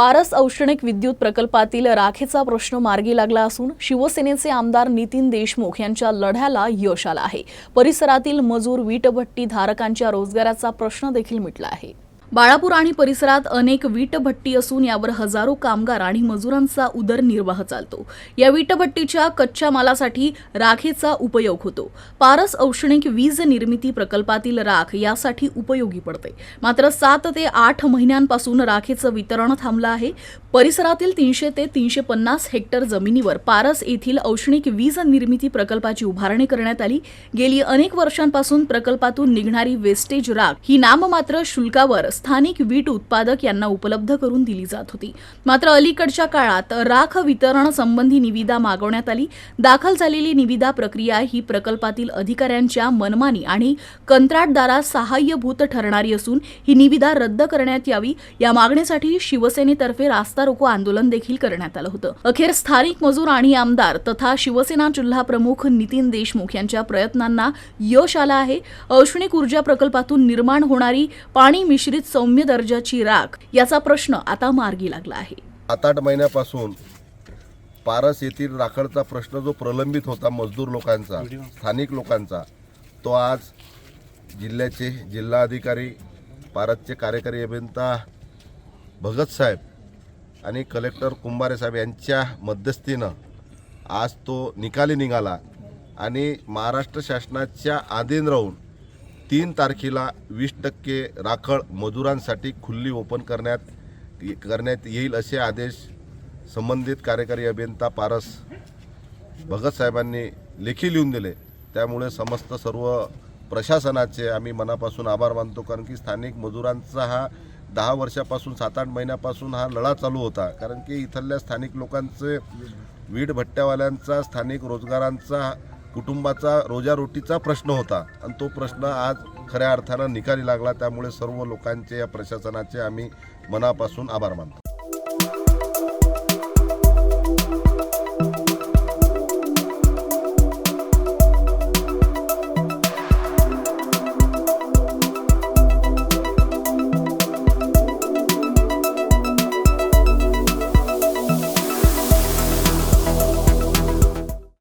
पारस औष्णिक विद्युत प्रकल्पातील राखेचा प्रश्न मार्गी लागला असून शिवसेनेचे आमदार नितीन देशमुख यांच्या लढ्याला यश आलं आहे. परिसरातील मजूर वीटभट्टी धारकांच्या रोजगाराचा प्रश्न देखील मिटला आहे. बाळापूर आणि परिसरात अनेक वीटभट्टी असून यावर हजारो कामगार आणि मजुरांचा उदरनिर्वाह चालतो. या वीटभट्टीच्या कच्च्या मालासाठी राखेचा उपयोग होतो. पारस औष्णिक वीज निर्मिती प्रकल्पातील राख यासाठी उपयोगी पडते. मात्र सात ते आठ महिन्यांपासून राखेचं वितरण थांबलं आहे. परिसरातील तीनशे ते तीनशे पन्नास हेक्टर जमिनीवर पारस येथील औष्णिक वीज निर्मिती प्रकल्पाची उभारणी करण्यात आली. गेली अनेक वर्षांपासून प्रकल्पातून निघणारी वेस्टेज राख ही नाममात्र शुल्कावर स्थानिक वीट उत्पादक यांना उपलब्ध करून दिली जात होती. मात्र अलीकडच्या काळात राख वितरण संबंधी निविदा मागवण्यात आली. दाखल झालेली निविदा प्रक्रिया ही प्रकल्पातील अधिकाऱ्यांच्या मनमानी आणि कंत्राटदारास सहाय्यभूत ठरणारी असून ही निविदा रद्द करण्यात यावी. या मागणीसाठी शिवसेनेतर्फे रास्ता रोको आंदोलन देखील करण्यात आलं होतं. अखेर स्थानिक मजूर आणि आमदार तथा शिवसेना जिल्हा प्रमुख नितीन देशमुख यांच्या प्रयत्नांना यश आलं आहे. औष्णिक ऊर्जा प्रकल्पातून निर्माण होणारी पाणी मिश्रित सौम्य दर्जाची राख याचा प्रश्न आता मार्गी लागला आहे. सात आठ महिन्यापासून पारस येथील राखडचा प्रश्न जो प्रलंबित होता मजदूर लोकांचा स्थानिक लोकांचा तो आज जिल्ह्याचे जिल्हाधिकारी पारसचे कार्यकारी अभियंता भगत साहेब आणि कलेक्टर कुंभारे साहेब यांच्या मध्यस्थीनं आज तो निकाली निघाला आणि महाराष्ट्र शासनाच्या आधीन राहून तीन तारखेला वीस टक्के राखड मजुरांसाठी खुल्ली ओपन करण्यात करण्यात येईल असे आदेश संबंधित कार्यकारी अभियंता पारस भगत साहेबांनी लेखी लिहून दिले. त्यामुळे समस्त सर्व प्रशासनाचे आम्ही मनापासून आभार मानतो कारण की स्थानिक मजुरांचा हा दहा वर्षापासून सात आठ महिन्यापासून हा लढा चालू होता. कारण की इथल्या स्थानिक लोकांचे वीट भट्ट्यावाल्यांचा स्थानिक रोजगारांचा कुटुंबाचा रोजारोटीचा प्रश्न होता. आणि तो प्रश्न आज खऱ्या अर्थानं निकाली लागला. त्यामुळे सर्व लोकांचे या प्रशासनाचे आम्ही मनापासून आभार मानतो.